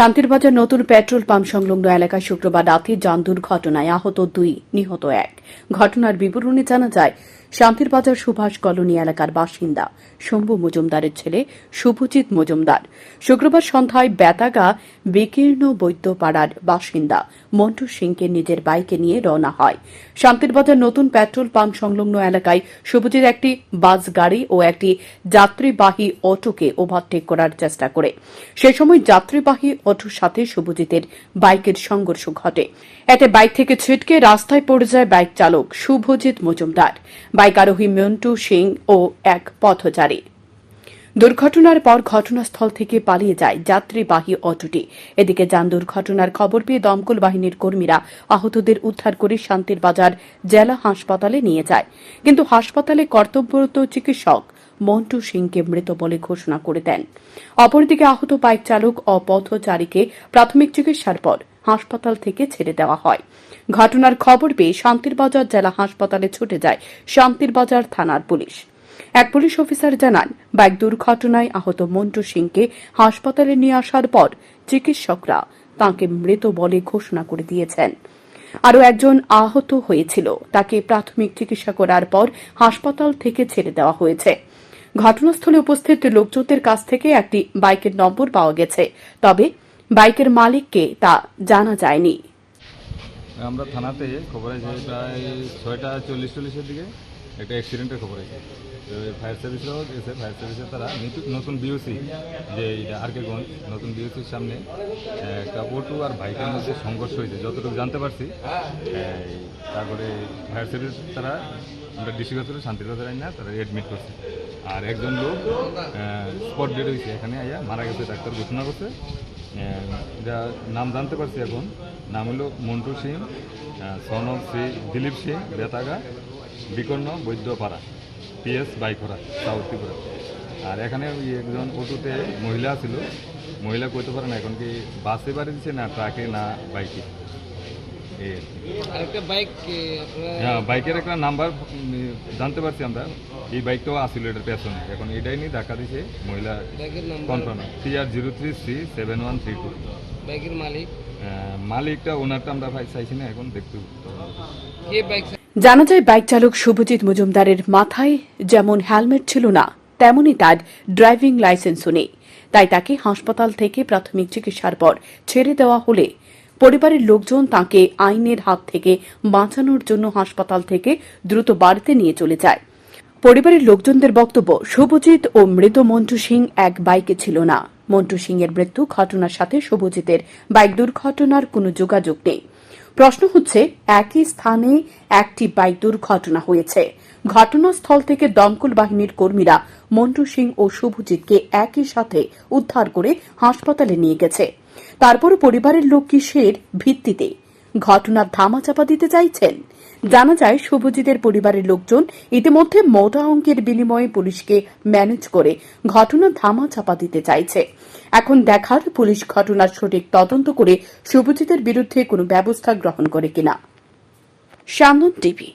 শান্তির বাজার নতুন পেট্রোল পাম্প সংলগ্ন এলাকায় শুক্রবার রাতে যান দুর্ঘটনায় আহত দুই, নিহত এক। ঘটনার বিবরণে জানা যায় শান্তির বাজার সুভাষ কলোনি এলাকার বাসিন্দা শম্ভু মজুমদারের ছেলে শুভজিৎ মজুমদার। শুক্রবার সন্ধ্যায় বেতাগা বিকীর্ণ বৈদ্যপাড়ার বাসিন্দা মন্টু সিংকে নিজের বাইকে নিয়ে রওনা হয়। শান্তির বাজার নতুন পেট্রোল পাম্প সংলগ্ন এলাকায় শুভজিৎ একটি বাস গাড়ি ও একটি যাত্রীবাহী অটোকে ওভারটেক করার চেষ্টা করে। সে সময় যাত্রীবাহী অটোর সাথে শুভজিতের বাইকের সংঘর্ষ ঘটে। এতে বাইক থেকে ছিটকে রাস্তায় পড়ে যায় বাইক চালক শুভজিৎ মজুমদার। বাইক আরোহী মন্টু সিং ও এক পথচারী। দুর্ঘটনার পর ঘটনাস্থল থেকে পালিয়ে যায় যাত্রীবাহী অটোটি। এদিকে যান দুর্ঘটনার খবর পেয়ে দমকল বাহিনীর কর্মীরা আহতদের উদ্ধার করে শান্তির বাজার জেলা হাসপাতালে নিয়ে যায়। কিন্তু হাসপাতালে কর্তব্যরত চিকিৎসক মন্টু সিংকে মৃত বলে ঘোষণা করে দেন। অপরদিকে আহত বাইক চালক ও পথচারীকে প্রাথমিক চিকিৎসার পর হাসপাতাল থেকে ছেড়ে দেওয়া হয়। ঘটনার খবর পেয়ে শান্তির বাজার জেলা হাসপাতালে ছুটে যায় শান্তির বাজার থানার পুলিশ। এক পুলিশ অফিসার জানান, বাইক দুর্ঘটনায় আহত মন্টু সিংকে হাসপাতালে নিয়ে আসার পর চিকিৎসকরা তাকে মৃত বলে ঘোষণা করে দিয়েছেন। আরও একজন আহত হয়েছিল, তাকে প্রাথমিক চিকিৎসা করার পর হাসপাতাল থেকে ছেড়ে দেওয়া হয়েছে। ঘটনাস্থলে উপস্থিত লোকজনদের কাছ থেকে একটি বাইকের নম্বর পাওয়া গেছে। তবে বাইকের মালিককে তা জানা যায়নি। আমরা থানাতে খবর আছে, প্রায় ছয়টা চল্লিশ চল্লিশের দিকে একটা অ্যাক্সিডেন্টের খবর আছে। ফায়ার সার্ভিসরাও গেছে ফায়ার সার্ভিসের তারা নিতু- নতুন বিওসি যে এটা আরকেগঞ্জ নতুন বিওসির সামনে একটা অটো আর বাইকের মধ্যে সংঘর্ষ হয়েছে। যতটুকু জানতে পারছি তারপরে ফায়ার সার্ভিস তারা, আমরা ডিস্ট্রিক্ট হসপিটাল আইন না, তারা অ্যাডমিট করছে। আর একজন লোক স্পট ডেড হয়েছে। এখানে আইয়া মারা গেছে, ডাক্তার ঘোষণা করছে। আহ, যা নাম জানতে পারছি এখন নাম হলো মন্টু সিং সনম শ্রী দিলীপ সিং বেতাগা বিকর্ণ বৈদ্যপাড়া পিএস বাইখরা সাউথ ত্রিপুরা। আর এখানে একজন অটোতে মহিলা ছিল মহিলা করতে পারে না এখন কি বাসে বাড়ি দিচ্ছে না ট্রাকে না বাইকে হ্যাঁ বাইকের একটা নাম্বার জানতে পারছি আমরা। এই বাইকটাও আসছিল এটার পেছনে। এখন এটাই নিয়ে ধাক্কা দিছে মহিলা কনফার্ম থ্রি আর zero three three seven one three two বাইকের মালিক? মালিকটা ওনারটা আমরা ভাই চাইছি না এখন দেখতে। জানা যায় বাইক চালক শুভজিৎ মজুমদারের মাথায় যেমন হেলমেট ছিল না তেমনই তার ড্রাইভিং লাইসেন্সও নেই। তাই তাকে হাসপাতাল থেকে প্রাথমিক চিকিৎসার পর ছেড়ে দেওয়া হলে পরিবারের লোকজন তাকে আইনের হাত থেকে বাঁচানোর জন্য হাসপাতাল থেকে দ্রুত বাড়িতে নিয়ে চলে যায়। পরিবারের লোকজনদের বক্তব্য, শুভজিৎ ও মৃত মন্টু সিং এক বাইকে ছিল না। মন্টু সিং এর মৃত্যু ঘটনার সাথে শুভজিতের বাইক দুর্ঘটনার কোনো যোগাযোগ নেই। প্রশ্ন হচ্ছে, একই স্থানে একটি বাইক দুর্ঘটনা হয়েছে। ঘটনাস্থল থেকে দমকল বাহিনীর কর্মীরা মন্টু সিং ও শুভজিৎকে একই সাথে উদ্ধার করে হাসপাতালে নিয়ে গেছে। তারপর পরিবারের লোক কিসের ভিত্তিতে ঘটনার ধামা চাপা দিতে চাইছেন। জানা যায়, শুভজিতের পরিবারের লোকজন ইতিমধ্যে মোটা অঙ্কের বিনিময়ে পুলিশকে ম্যানেজ করে ঘটনা ধামা চাপা দিতে চাইছে। এখন দেখার পুলিশ ঘটনার সঠিক তদন্ত করে শুভজিতের বিরুদ্ধে কোনো ব্যবস্থা গ্রহণ করে কিনা। টিভি